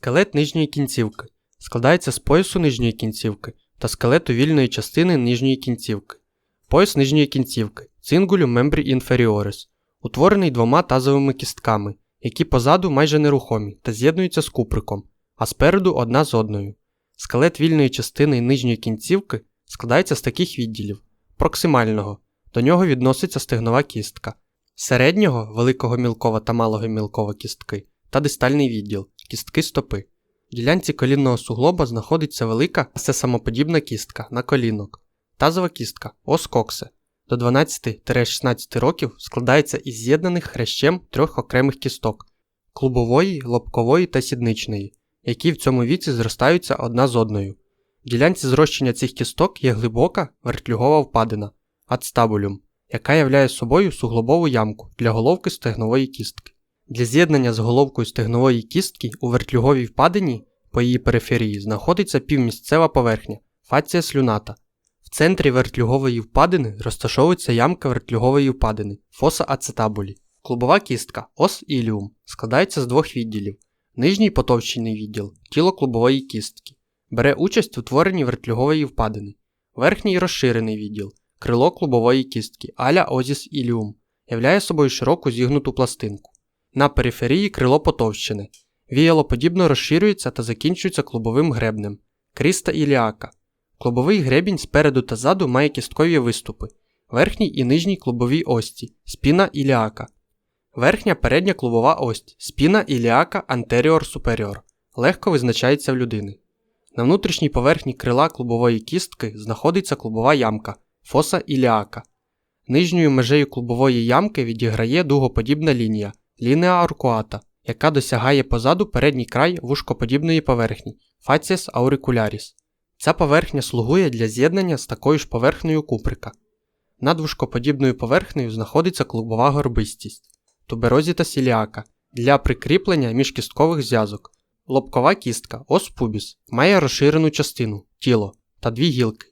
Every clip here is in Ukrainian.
Скелет нижньої кінцівки складається з поясу нижньої кінцівки та скелету вільної частини нижньої кінцівки. Пояс нижньої кінцівки Cingulum membri inferioris, утворений двома тазовими кістками, які позаду майже нерухомі та з'єднуються з куприком, а спереду одна з одною. Скелет вільної частини нижньої кінцівки складається з таких відділів: проксимального, до нього відноситься стегнова кістка, середнього великого мілкова та малого мілкова кістки та дистальний відділ кістки стопи. В ділянці колінного суглоба знаходиться велика сесамоподібна кістка на колінок. Тазова кістка ос коксе до 12-16 років складається із з'єднаних хрещем трьох окремих кісток клубової, лобкової та сідничної, які в цьому віці зростаються одна з одною. В ділянці зрощення цих кісток є глибока вертлюгова впадина ацтабулюм, яка являє собою суглобову ямку для головки стегнової кістки. Для з'єднання з головкою стегнової кістки у вертлюговій впадині по її периферії знаходиться півмісцева поверхня фація слюната. В центрі вертлюгової впадини розташовується ямка вертлюгової впадини фоса ацетабулі. Клубова кістка ос іліум складається з двох відділів. Нижній потовщений відділ тіло клубової кістки. Бере участь у творенні вертлюгової впадини. Верхній розширений відділ крило клубової кістки аля озіс іліум являє собою широку зігнуту пластинку. На периферії крило потовщене. Віялоподібно розширюється та закінчується клубовим гребнем кріста іліака. Клубовий гребінь спереду та ззаду має кісткові виступи, верхній і нижній клубовій ості, спіна іліака. Верхня передня клубова ость, спіна іліака anterior superior, легко визначається в людини. На внутрішній поверхні крила клубової кістки знаходиться клубова ямка фоса іліака. Нижньою межею клубової ямки відіграє дугоподібна лінія лінеа аркуата, яка досягає позаду передній край вушкоподібної поверхні facies auricularis. Ця поверхня слугує для з'єднання з такою ж поверхнею куприка. Над вушкоподібною поверхнею знаходиться клубова горбистість, туберозіта сіліака для прикріплення міжкісткових зв'язок. Лобкова кістка ос пубіс має розширену частину тіло та дві гілки.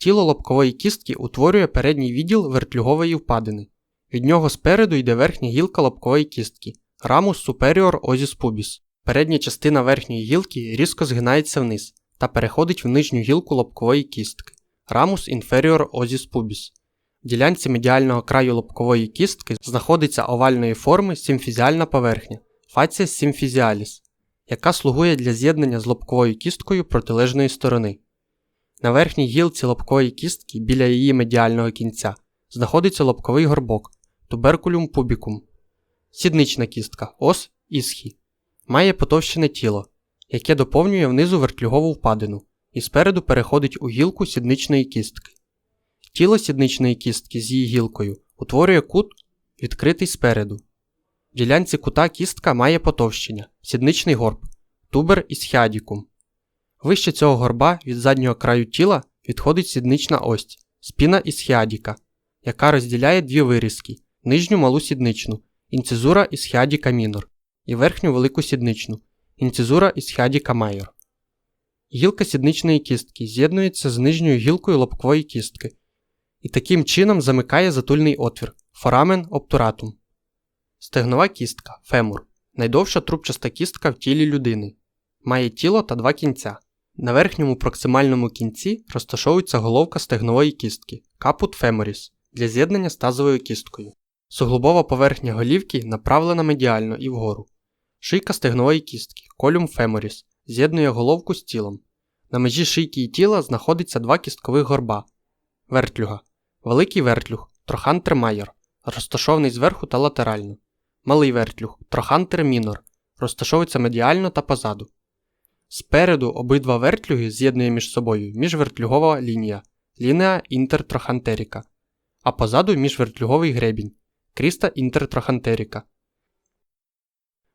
Тіло лобкової кістки утворює передній відділ вертлюгової впадини. Від нього спереду йде верхня гілка лобкової кістки рамус superior osis pubis. Передня частина верхньої гілки різко згинається вниз та переходить в нижню гілку лобкової кістки рамус inferior osis pubis. В ділянці медіального краю лобкової кістки знаходиться овальної форми симфізіальна поверхня facies symphysialis, яка слугує для з'єднання з лобковою кісткою протилежної сторони. На верхній гілці лобкової кістки біля її медіального кінця знаходиться лобковий горбок туберкулюм пубікум. Сіднична кістка ос ісхі. Має потовщене тіло, яке доповнює внизу вертлюгову впадину і спереду переходить у гілку сідничної кістки. Тіло сідничної кістки з її гілкою утворює кут, відкритий спереду. В ділянці кута кістка має потовщення, сідничний горб, тубер ісхіадікум. Вище цього горба від заднього краю тіла відходить сіднична ось, спіна ісхіадіка, яка розділяє дві вирізки нижню малу сідничну, інцизура ісхіадіка мінор, і верхню велику сідничну, інцизура ісхіадіка майор. Гілка сідничної кістки з'єднується з нижньою гілкою лобкової кістки і таким чином замикає затульний отвір форамен обтуратум. Стегнова кістка фемур найдовша трубчаста кістка в тілі людини. Має тіло та два кінця. На верхньому проксимальному кінці розташовується головка стегнової кістки капут феморіс для з'єднання з тазовою кісткою. Суглобова поверхня голівки направлена медіально і вгору. Шийка стегнової кістки колюм феморіс з'єднує головку з тілом. На межі шийки і тіла знаходиться два кісткових горба вертлюга, великий вертлюг трохантер майор, розташований зверху та латерально, малий вертлюг трохантер мінор, розташовується медіально та позаду. Спереду обидва вертлюги з'єднує між собою міжвертлюгова лінія лінеа інтертрохантеріка, а позаду міжвертлюговий гребінь кріста інтертрохантеріка.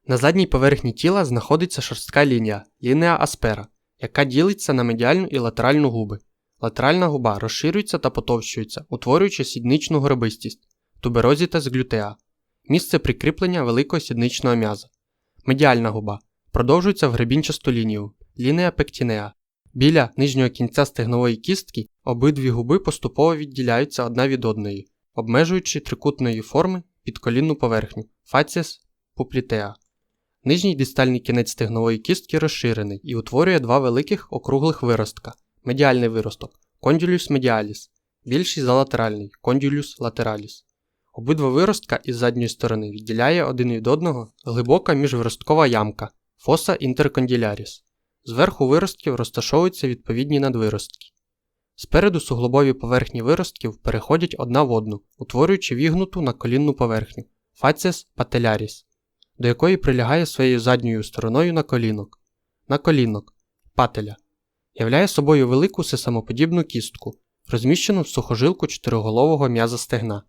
На задній поверхні тіла знаходиться шорстка лінія лінеа аспера, яка ділиться на медіальну і латеральну губи. Латеральна губа розширюється та потовщується, утворюючи сідничну гробистість туберозітас глютеа, місце прикріплення великого сідничного м'яза. Медіальна губа продовжується в гребінчасту лінію лінія пектінеа. Біля нижнього кінця стегнової кістки обидві губи поступово відділяються одна від одної, обмежуючи трикутної форми підколінну поверхню фаціс пуплітеа. Нижній дистальний кінець стегнової кістки розширений і утворює два великих округлих виростка. Медіальний виросток кондюлюс медіаліс, більший за латеральний кондюлюс латераліс. Обидва виростка із задньої сторони відділяє один від одного глибока міжвиросткова ямка фоса інтерконділяріс. Зверху виростків розташовуються відповідні надвиростки. Спереду суглобові поверхні виростків переходять одна в одну, утворюючи вігнуту на колінну поверхню фаціс пателяріс, до якої прилягає своєю задньою стороною на колінок. На колінок пателя являє собою велику сесамоподібну кістку, розміщену в сухожилку чотириголового м'яза стегна.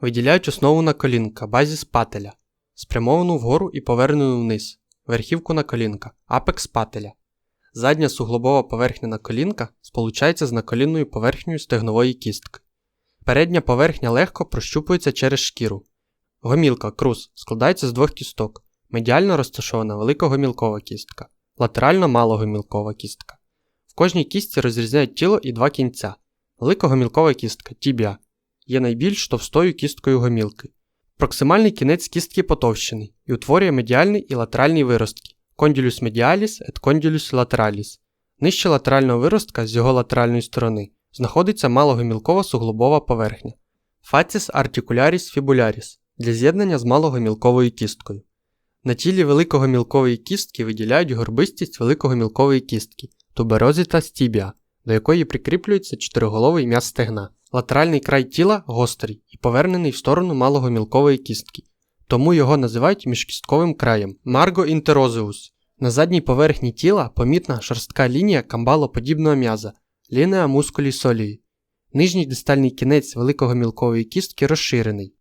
Виділяють основу на колінка базіс пателя, спрямовану вгору і повернену вниз, верхівку на колінка, апекс пателя. Задня суглобова поверхня наколінка сполучається з наколінною поверхнею стегнової кістки. Передня поверхня легко прощупується через шкіру. Гомілка крус складається з двох кісток. Медіально розташована великогомілкова кістка, латерально малогомілкова кістка. В кожній кістці розрізняють тіло і два кінця. Великогомілкова кістка тібіа є найбільш товстою кісткою гомілки. Проксимальний кінець кістки потовщений і утворює медіальний і латеральні виростки condylus medialis et condylus lateralis. Нижче латерального виростка з його латеральної сторони знаходиться малогомілкова суглобова поверхня Facies articularis fibularis для з'єднання з малогомілковою кісткою. На тілі великогомілкової кістки виділяють горбистість великогомілкової кістки туберозита стібіа, до якої прикріплюється чотириголовий м'яз стегна. Латеральний край тіла гострий і повернений в сторону малогомілкової кістки, тому його називають міжкістковим краєм Марго інтерозеус. На задній поверхні тіла помітна шорстка лінія камбалоподібного м'яза лінеа мускулі солії. Нижній дистальний кінець великогомілкової кістки розширений.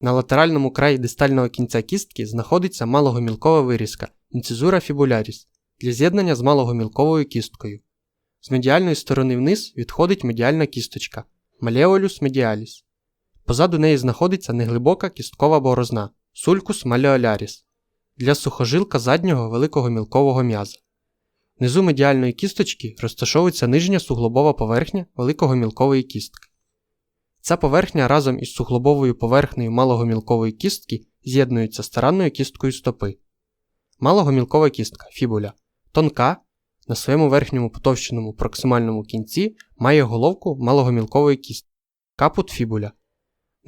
На латеральному краї дистального кінця кістки знаходиться малогомілкова вирізка інцизура фібуляріс для з'єднання з малогомілковою кісткою. З медіальної сторони вниз відходить медіальна кісточка малеолюс медіаліс. Позаду неї знаходиться неглибока кісткова борозна сулькус малеоляріс для сухожилка заднього великого мілкового м'яза. Внизу медіальної кісточки розташовується нижня суглобова поверхня великого мілкової кістки. Ця поверхня разом із суглобовою поверхнею малогомілкової кістки з'єднується старанною кісткою стопи. Малогомілкова кістка фібуля тонка, на своєму верхньому потовщеному проксимальному кінці має головку малогомілкової кістки капут фібуля.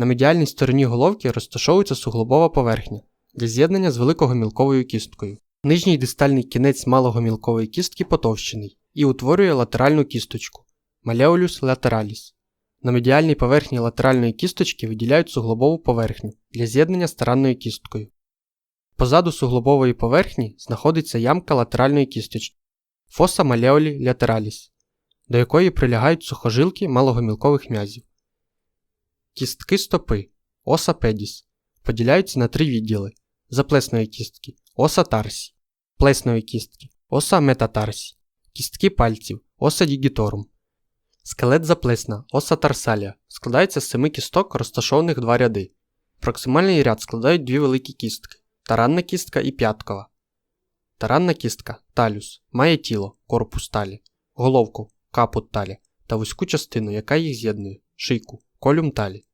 На медіальній стороні головки розташовується суглобова поверхня для з'єднання з великогомілковою кісткою. Нижній дистальний кінець малогомілкової кістки потовщений і утворює латеральну кісточку малеолюс латераліс. На медіальній поверхні латеральної кісточки виділяють суглобову поверхню для з'єднання з таранною кісткою. Позаду суглобової поверхні знаходиться ямка латеральної кісточки фоса малеолі латераліс, до якої прилягають сухожилки малогомілкових м'язів. Кістки стопи оса педіс поділяються на три відділи заплесної кістки оса тарсі, плесної кістки оса метатарсі, кістки пальців оса дігіторум. Скелет заплесна оса тарсалія складається з семи кісток, розташованих два ряди. Проксимальний ряд складають дві великі кістки таранна кістка і п'яткова. Таранна кістка талюс має тіло корпус талі, головку капут талі та вузьку частину, яка їх з'єднує шийку колюм талі.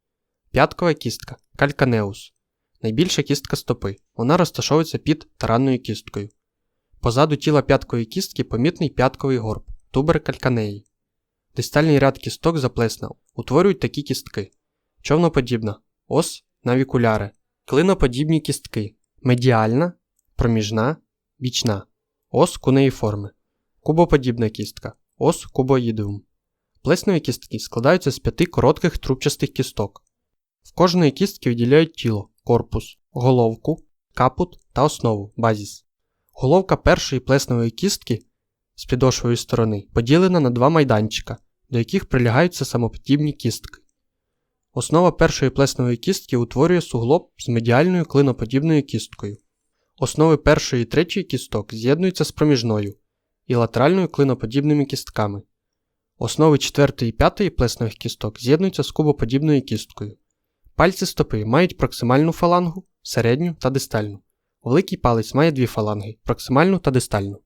П'яткова кістка кальканеус. Найбільша кістка стопи. Вона розташовується під таранною кісткою. Позаду тіла п'яткої кістки помітний п'ятковий горб тубер кальканеї. Дистальний ряд кісток заплесна утворюють такі кістки. Човноподібна ос навікуляре, клиноподібні кістки, медіальна, проміжна, бічна, ос кунеїформи, кубоподібна кістка, ос кубоїдеум. Плеснові кістки складаються з п'яти коротких трубчастих кісток. В кожної кістки виділяють тіло, корпус, головку, капут та основу базіс. Головка першої плеснової кістки з підошвої сторони поділена на два майданчика, до яких прилягаються самоподібні кістки. Основа першої плеснової кістки утворює суглоб з медіальною клиноподібною кісткою. Основи першої і третьої кісток з'єднуються з проміжною і латеральною клиноподібними кістками. Основи четвертої і п'ятої плеснових кісток з'єднуються з кубоподібною кісткою. Пальці стопи мають проксимальну фалангу, середню та дистальну. Великий палець має дві фаланги проксимальну та дистальну.